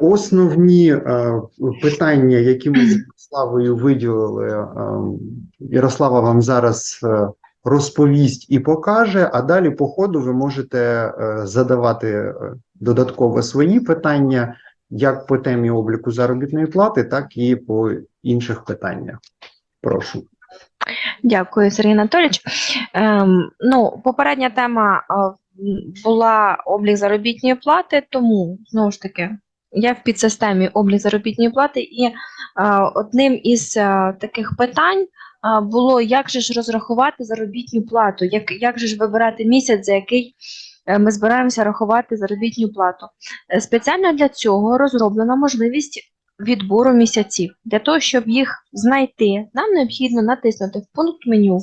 Основні е, питання, які ми з Ярославою виділили, е, Ярослава вам зараз е, розповість і покаже, а далі по ходу ви можете задавати додатково свої питання, як по темі обліку заробітної плати, так і по інших питаннях. Прошу. Дякую, Сергій Анатолійович. Ем, ну, попередня тема була облік заробітної плати, тому знову ж таки я в підсистемі облік заробітної плати, і а, одним із а, таких питань а, було, як же ж розрахувати заробітну плату, як, як же ж вибирати місяць, за який е, ми збираємося рахувати заробітну плату. Е, Спеціально для цього розроблена можливість відбору місяців. Для того, щоб їх знайти, нам необхідно натиснути в пункт меню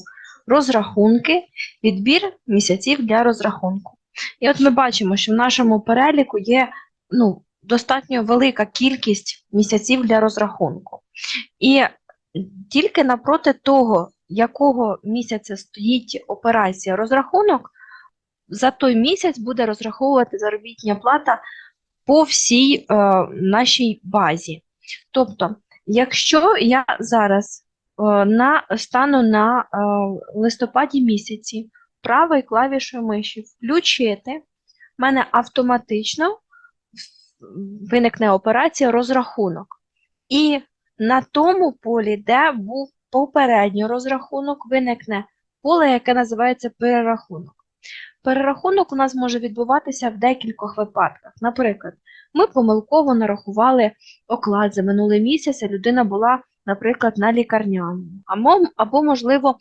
розрахунки, відбір місяців для розрахунку. І от ми бачимо, що в нашому переліку є ну, достатньо велика кількість місяців для розрахунку. І тільки напроти того, якого місяця стоїть операція розрахунок, за той місяць буде розраховувати заробітня плата по всій е, нашій базі. Тобто, якщо я зараз е, на, стану на е, листопаді місяці правою клавішою миші включити, в мене автоматично виникне операція розрахунок. І на тому полі, де був попередній розрахунок, виникне поле, яке називається перерахунок. Перерахунок у нас може відбуватися в декількох випадках. Наприклад, ми помилково нарахували оклад за минулий місяць, а людина була, наприклад, на лікарняному. Або, можливо,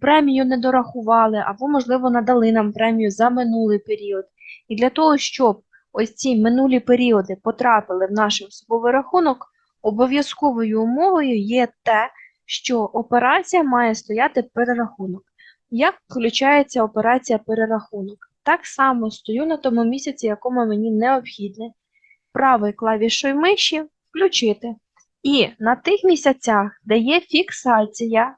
премію не дорахували, або, можливо, надали нам премію за минулий період. І для того, щоб ось ці минулі періоди потрапили в наш особовий рахунок, обов'язковою умовою є те, що операція має стояти перерахунок. Як включається операція перерахунок? Так само стою на тому місяці, якому мені необхідне. Правою клавішою миші включити. І на тих місяцях, де є фіксація,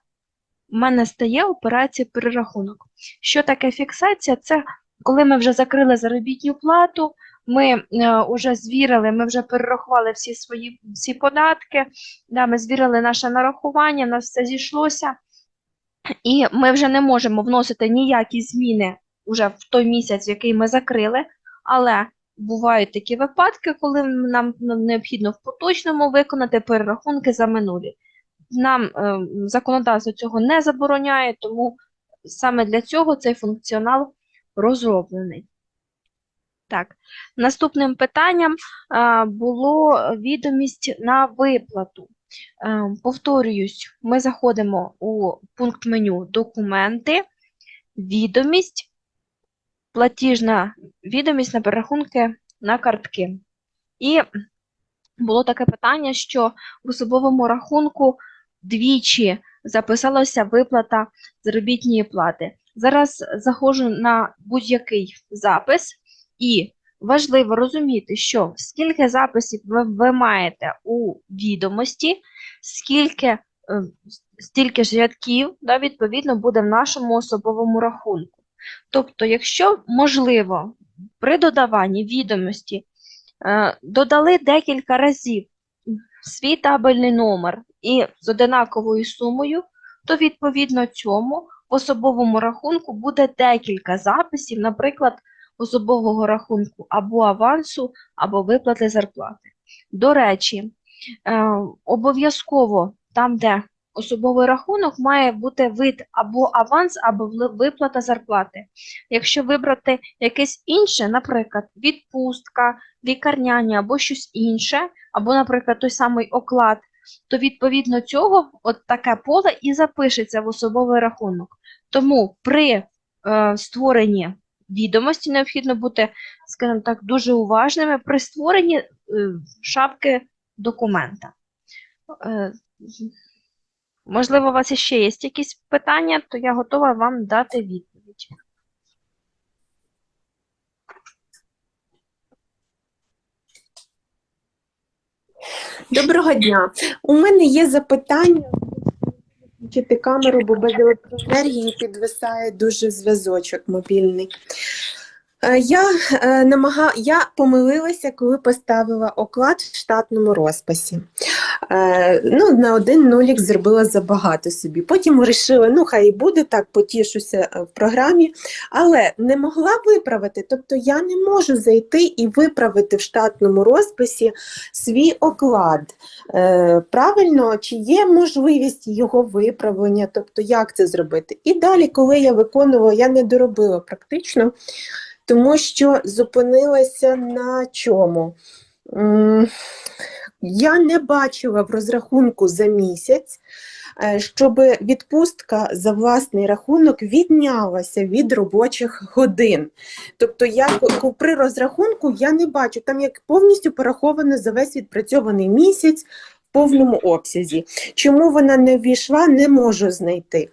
в мене стає операція перерахунок. Що таке фіксація? Це коли ми вже закрили заробітну плату, ми е, вже звірили, ми вже перерахували всі свої всі податки, да, ми звірили наше нарахування, нас все зійшлося. І ми вже не можемо вносити ніякі зміни вже в той місяць, який ми закрили, але бувають такі випадки, коли нам необхідно в поточному виконати перерахунки за минулі. Нам е, законодавство цього не забороняє, тому саме для цього цей функціонал розроблений. Так, наступним питанням було відомість на виплату. Е, Повторююсь, ми заходимо у пункт меню Документи, відомість, платіжна відомість на перерахунки на картки. І було таке питання, що в особовому рахунку двічі записалася виплата заробітної плати. Зараз заходжу на будь-який запис, і важливо розуміти, що скільки записів ви, ви маєте у відомості, скільки, е, стільки ж рядків, да, відповідно, буде в нашому особовому рахунку. Тобто, якщо можливо, при додаванні відомості е, додали декілька разів свій табельний номер і з одинаковою сумою, то відповідно цьому в особовому рахунку буде декілька записів, наприклад, особового рахунку або авансу, або виплати зарплати. До речі, е, обов'язково там, де особовий рахунок, має бути вид або аванс, або виплата зарплати. Якщо вибрати якесь інше, наприклад, відпустка, лікарняні або щось інше, або, наприклад, той самий оклад, то відповідно цього от таке поле і запишеться в особовий рахунок. Тому при е, створенні відомості необхідно бути, скажімо так, дуже уважними при створенні е, шапки документа. Е, Можливо, у вас ще є якісь питання, то я готова вам дати відповідь. Доброго дня. У мене є запитання. Включити камеру, бо без електроенергії підвисає дуже зв'язочок мобільний. Е, Я е, намага... я помилилася, коли поставила оклад в штатному розписі. Е, ну, на один нулік зробила забагато собі. Потім вирішила, ну хай і буде так, потішуся е, в програмі, але не могла виправити. Тобто я не можу зайти і виправити в штатному розписі свій оклад. Правильно, чи є можливість його виправлення, тобто як це зробити? І далі, коли я виконувала, я не доробила практично тому що зупинилася на чому? Я не бачила в розрахунку за місяць, е, щоб відпустка за власний рахунок віднялася від робочих годин. Тобто я при розрахунку я не бачу, там як повністю пораховано за весь відпрацьований місяць в повному обсязі. Чому вона не ввійшла, не можу знайти.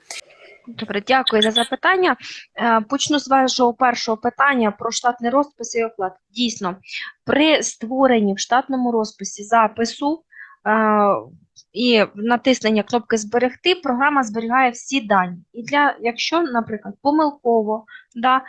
Добре, дякую за запитання. Е, Почну з вашого першого питання про штатний розпис і оклад. Дійсно, при створенні в штатному розписі запису е, і натиснення кнопки Зберегти, програма зберігає всі дані. І для, якщо, наприклад, помилково да, е,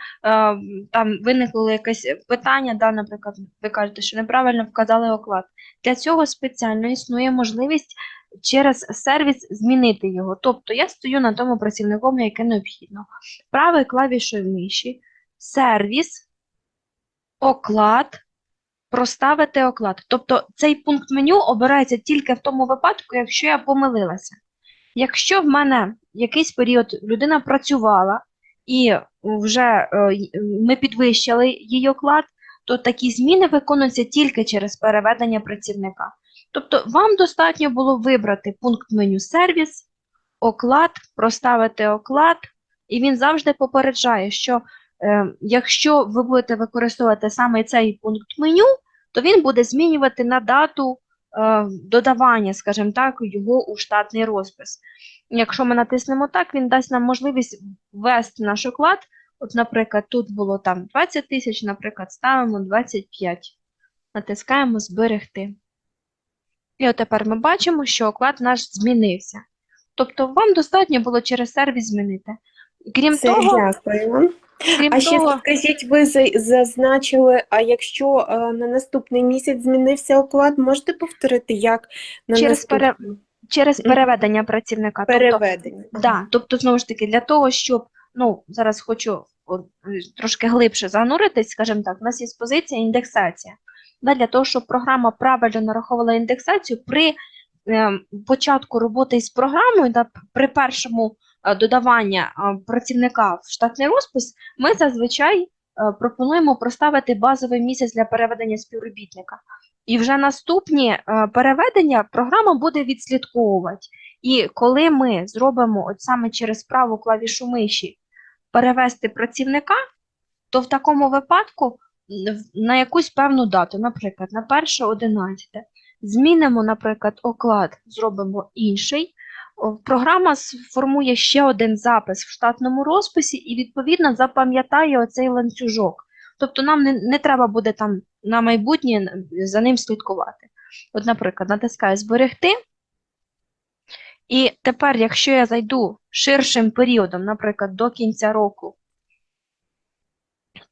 там виникло якесь питання, да, наприклад, ви кажете, що неправильно вказали оклад. Для цього спеціально існує можливість через сервіс змінити його. Тобто я стою на тому працівником, яке необхідно. Правою клавішою миші, сервіс, оклад, проставити оклад. Тобто цей пункт меню обирається тільки в тому випадку, якщо я помилилася. Якщо в мене якийсь період людина працювала і вже е, ми підвищили її оклад, то такі зміни виконуються тільки через переведення працівника. Тобто вам достатньо було вибрати пункт меню сервіс, оклад, проставити оклад, і він завжди попереджає, що якщо ви будете використовувати саме цей пункт меню, то він буде змінювати на дату е, додавання, скажімо так, його у штатний розпис. Якщо ми натиснемо так, він дасть нам можливість ввести наш оклад. От, наприклад, тут було там 20 тисяч, наприклад, ставимо 25. Натискаємо зберегти. І от тепер ми бачимо, що оклад наш змінився. Тобто вам достатньо було через сервіс змінити. Крім Це того, дякую крім А ще того, скажіть, ви зазначили, а якщо е, на наступний місяць змінився оклад, можете повторити, як на Через пере- через переведення працівника. Тобто, переведення? Да, тобто, знову ж таки, для того, щоб, ну, зараз хочу трошки глибше зануритись, скажімо так, у нас є позиція індексація. Да, для того, щоб програма правильно нараховувала індексацію, при е, початку роботи із програмою, да, при першому додавання е, працівника в штатний розпис, ми зазвичай е, пропонуємо проставити базовий місяць для переведення співробітника. І вже наступні е, переведення програма буде відслідковувати. І коли ми зробимо от саме через праву клавішу миші перевести працівника, то в такому випадку на якусь певну дату, наприклад, на 1.11, змінимо, наприклад, оклад, зробимо інший. О, Програма сформує ще один запис в штатному розписі і, відповідно, запам'ятає оцей ланцюжок. Тобто нам не, не треба буде там на майбутнє за ним слідкувати. От, наприклад, натискаю зберегти. І тепер, якщо я зайду ширшим періодом, наприклад, до кінця року,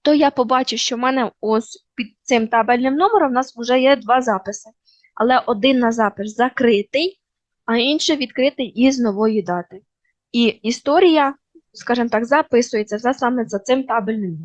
то я побачу, що в мене ось під цим табельним номером у нас вже є два записи. Але один на запис закритий, а інше відкрити із нової дати. І історія, скажімо так, записується за саме за цим табельним.